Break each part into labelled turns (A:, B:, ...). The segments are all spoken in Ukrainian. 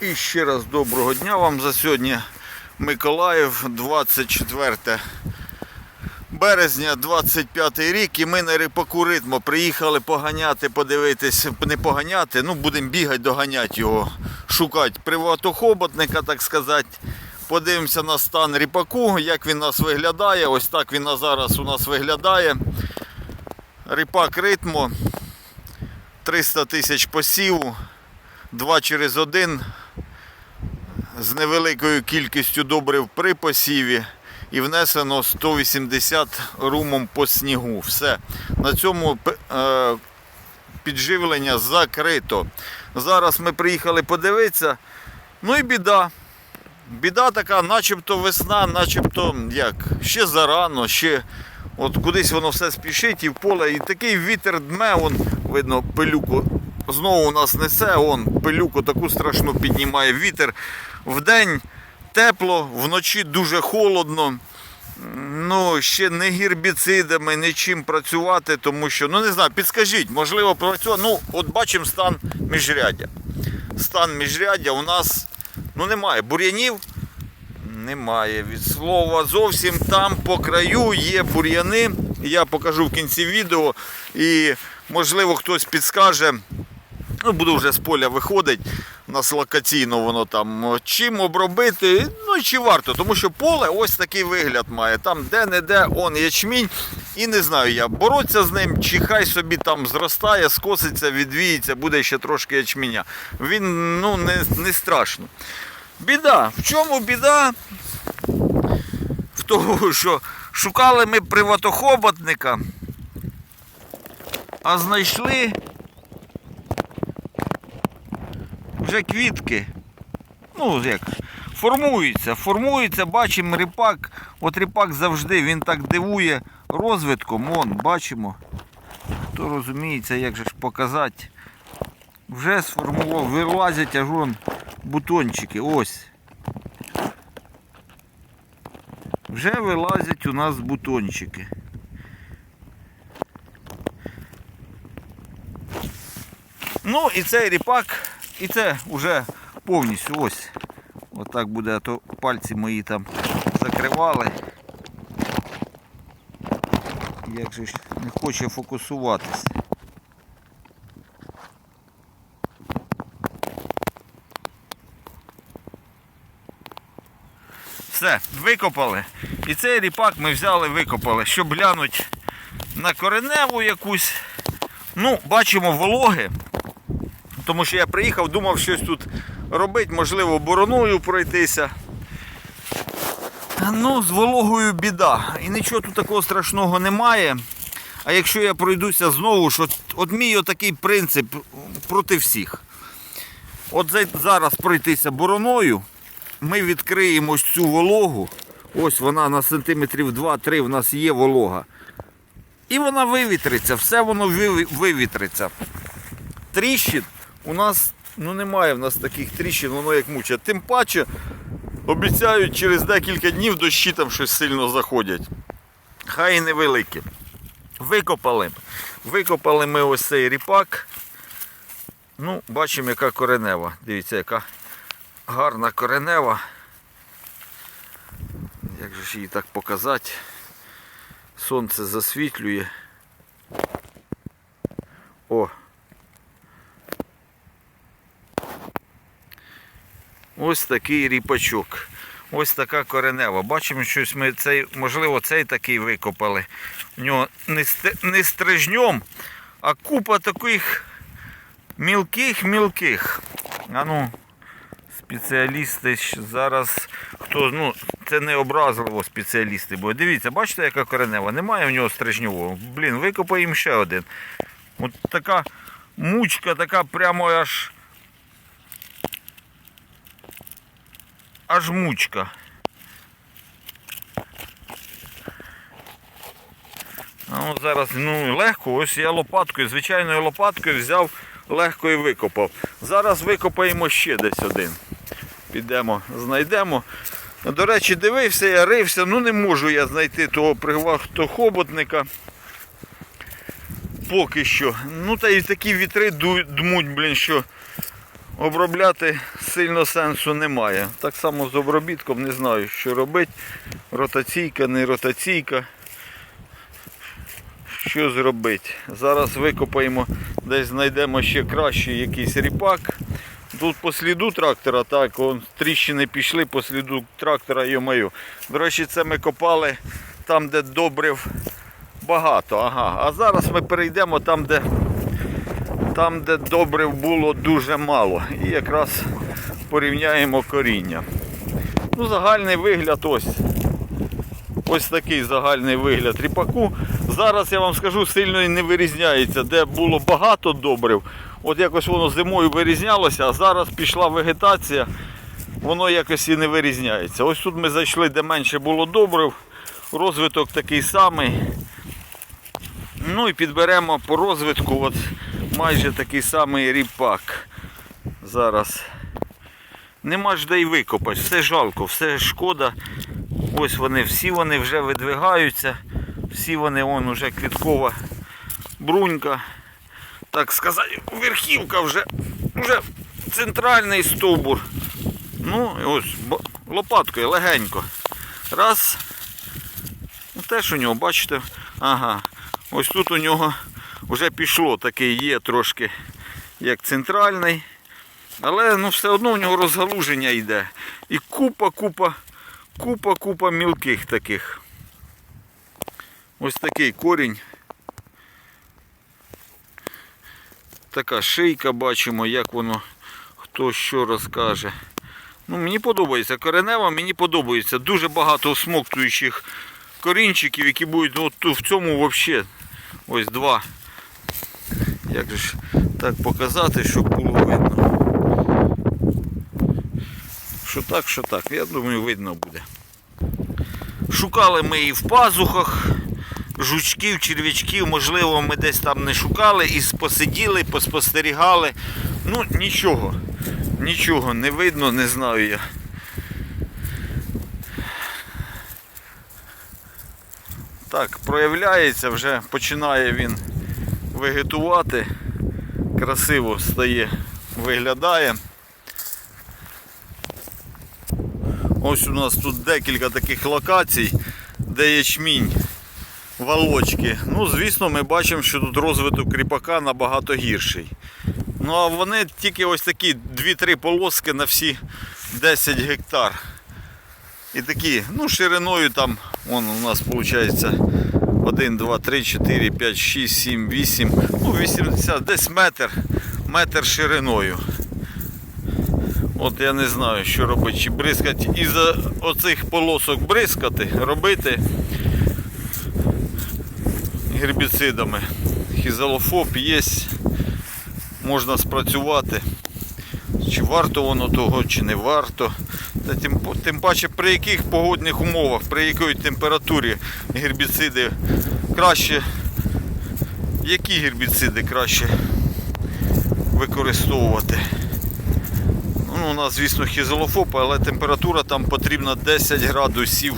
A: І ще раз доброго дня вам за сьогодні. Миколаїв, 24 березня, 25 рік. І ми на рипаку ритму приїхали поганяти, подивитись, не поганяти, ну будемо бігати, доганяти його, шукати приватохоботника, так сказати. Подивимося на стан ріпаку, як він нас виглядає. Ось так він зараз у нас виглядає. Ріпак ритмо 300 тисяч посіву, 2 через 1 з невеликою кількістю добрив при посіві і внесено 180 румом по снігу. Все. На цьому е, підживлення закрито. Зараз ми приїхали подивитися. Ну і біда. Біда така, начебто весна, начебто як, ще зарано, ще от кудись воно все спішить і в поле. І такий вітер дме, вон, видно, пилюку знову у нас несе, он пилюку таку страшну піднімає вітер. Вдень тепло, вночі дуже холодно. Ну, ще не гербіцидами, нічим працювати, тому що, ну не знаю, підскажіть, можливо, працювати. Ну, от бачимо стан міжряддя. Стан міжряддя у нас ну, немає бур'янів. Немає від слова зовсім там по краю є бур'яни. Я покажу в кінці відео. І можливо хтось підскаже. Ну, буду вже з поля виходить. У нас локаційно воно там чим обробити. Ну чи варто, тому що поле ось такий вигляд має. Там де-не-де он ячмінь. І не знаю я, боротися з ним, чи хай собі там зростає, скоситься, відвіється, буде ще трошки ячміня. Він ну, не, не страшно. Біда. В чому біда? В тому, що шукали ми приватохоботника, а знайшли вже квітки. Ну, як, формуються, формуються, бачимо ріпак. От ріпак завжди він так дивує розвитком. Вон, бачимо. Хто розуміється, як же ж показати. Вже сформував, вилазять аж вон бутончики. Ось. Вже вилазять у нас бутончики. Ну і цей ріпак, і це вже повністю ось. Отак буде, а то пальці мої там закривали. Як же ж не хоче фокусуватися. Все, викопали. І цей ріпак ми взяли, викопали, щоб глянути на кореневу якусь. Ну, бачимо вологи. Тому що я приїхав, думав щось тут робити, можливо, бороною пройтися. Ну, з вологою біда. І нічого тут такого страшного немає. А якщо я пройдуся знову, що от мій отакий принцип проти всіх. От зараз пройтися бороною, ми відкриємо цю вологу. Ось вона на сантиметрів 2-3 в нас є волога. І вона вивітриться, все воно вивітриться. Тріщин у нас ну, немає в нас таких тріщин, воно як мучить. Тим паче обіцяють через декілька днів дощі там щось сильно заходять. Хай і невеликі. Викопали. Викопали ми ось цей ріпак. Ну, бачимо, яка коренева. Дивіться, яка гарна коренева. Як же ж її так показати? Сонце засвітлює. О. Ось такий ріпачок. Ось така коренева. Бачимо, щось ми цей, можливо, цей такий викопали. У нього не, не стрижньом, а купа таких мілких-мілких. А ну, спеціалісти зараз. Хто, ну, це не образливо спеціалісти, бо дивіться, бачите, яка коренева? Немає в нього стрижньового. Блін, викопаємо ще один. От така мучка, така прямо аж. Аж мучка. Ну, зараз ну, легко, ось я лопаткою, звичайною лопаткою взяв легко і викопав. Зараз викопаємо ще десь один. Підемо, знайдемо. До речі, дивився, я рився, ну не можу я знайти того привахтохоботника. Поки що. Ну та й такі вітри дмуть, блін, що обробляти сильно сенсу немає. Так само з обробітком не знаю, що робити. Ротаційка, не ротаційка. Що зробити? Зараз викопаємо, десь знайдемо ще кращий якийсь ріпак. Тут по сліду трактора, так, он, тріщини пішли по сліду трактора, йо-моє. До речі, це ми копали там, де добрив багато. Ага. А зараз ми перейдемо там, де там, де добрив було дуже мало. І якраз порівняємо коріння. Ну, загальний вигляд ось. Ось такий загальний вигляд ріпаку. Зараз я вам скажу, сильно не вирізняється. Де було багато добрив, от якось воно зимою вирізнялося, а зараз пішла вегетація, воно якось і не вирізняється. Ось тут ми зайшли, де менше було добрив, розвиток такий самий. Ну і підберемо по розвитку от майже такий самий ріпак. Зараз. Нема ж де й викопати, все жалко, все шкода. Ось вони, всі вони вже видвигаються, всі вони, вон уже квіткова брунька. Так сказати, верхівка вже, вже центральний стовбур. Ну, ось лопаткою легенько. Раз. Ну, теж у нього, бачите, ага. Ось тут у нього вже пішло такий є трошки як центральний. Але ну, все одно у нього розгалуження йде. І купа, купа, купа, купа мілких таких. Ось такий корінь. Така шийка бачимо, як воно, хто що розкаже. Ну, мені подобається коренева, мені подобається. Дуже багато смоктуючих корінчиків, які будуть ну, в цьому взагалі ось два. Як же ж так показати, щоб було видно. Що так, що так. Я думаю, видно буде. Шукали ми і в пазухах, жучків, черв'ячків, можливо, ми десь там не шукали і посиділи, поспостерігали. Ну, нічого. Нічого не видно, не знаю я. Так, проявляється, вже починає він вегетувати. Красиво стає, виглядає. Ось у нас тут декілька таких локацій, де ячмінь, валочки. Ну, звісно, ми бачимо, що тут розвиток кріпака набагато гірший. Ну а вони тільки ось такі 2-3 полоски на всі 10 гектар. І такі, ну, шириною там, вон у нас виходить 1, 2, 3, 4, 5, 6, 7, 8, ну 80, десь метр, метр шириною. От я не знаю, що робити, чи бризкати із оцих полосок бризкати, робити гербіцидами. Хізалофоб є, можна спрацювати. Чи варто воно того, чи не варто. Та тим, тим паче при яких погодних умовах, при якій температурі гербіциди краще, які гербіциди краще використовувати. Ну, у нас, звісно, хізолофоб, але температура там потрібна 10 градусів.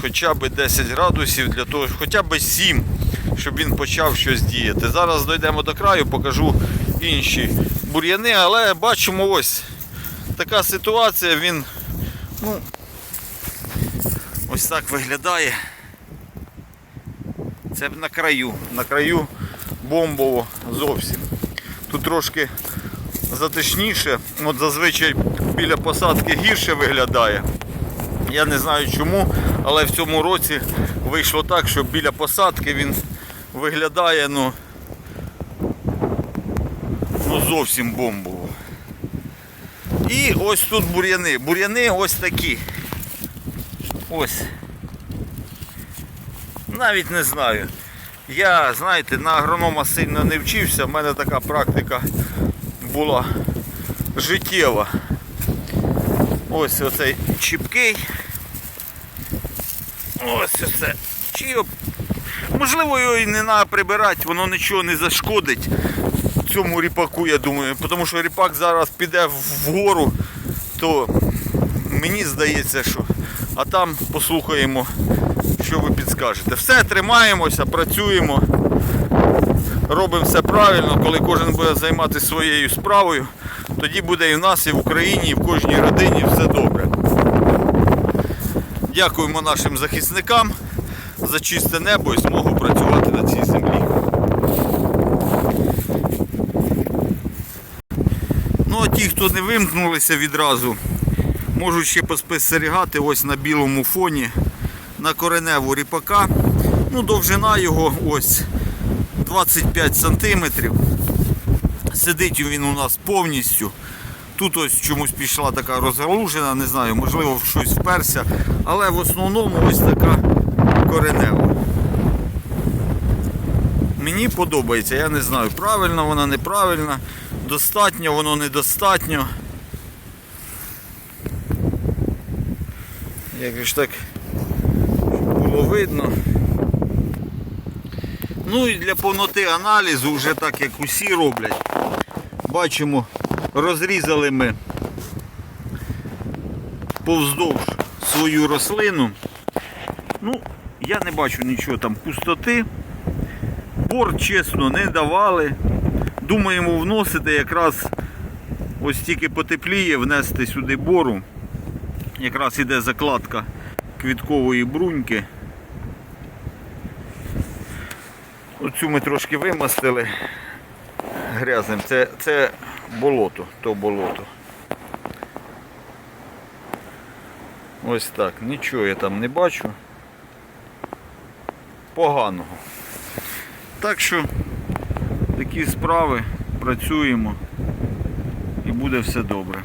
A: Хоча б 10 градусів для того, хоча б 7, щоб він почав щось діяти. Зараз дійдемо до краю, покажу інші бур'яни, але бачимо ось така ситуація, він ну, ось так виглядає. Це на краю, на краю бомбово зовсім. Тут трошки затишніше, от зазвичай біля посадки гірше виглядає. Я не знаю чому, але в цьому році вийшло так, що біля посадки він виглядає ну, зовсім бомбово. І ось тут бур'яни. Бур'яни ось такі. Ось. Навіть не знаю. Я, знаєте, на агронома сильно не вчився, в мене така практика була життєва. Ось оцей чіпкий. Ось оце. Його- Можливо, його і не треба прибирати, воно нічого не зашкодить цьому ріпаку, я думаю. Тому що ріпак зараз піде вгору, то мені здається, що. А там послухаємо, що ви підскажете. Все, тримаємося, працюємо, робимо все правильно, коли кожен буде займатися своєю справою. тоді буде і в нас, і в Україні, і в кожній родині все добре. Дякуємо нашим захисникам за чисте небо і змогу працювати на цій землі. Ну а ті, хто не вимкнулися відразу, можуть ще поспостерігати ось на білому фоні на кореневу ріпака. Ну, довжина його ось 25 сантиметрів. Сидить він у нас повністю. Тут ось чомусь пішла така розгалужена, не знаю, можливо, щось вперся. Але в основному ось така коренева. Мені подобається, я не знаю, правильно вона, неправильно, достатньо, воно недостатньо. Як ж так було видно. Ну і для повноти аналізу, вже так як усі роблять, бачимо, розрізали ми повздовж свою рослину. Ну, я не бачу нічого там пустоти. Бор, чесно, не давали. Думаємо вносити якраз ось тільки потепліє, внести сюди бору. Якраз іде закладка квіткової бруньки. Оцю ми трошки вимастили грязним. Це, це болото, то болото. Ось так. Нічого я там не бачу. Поганого. Так що такі справи, працюємо і буде все добре.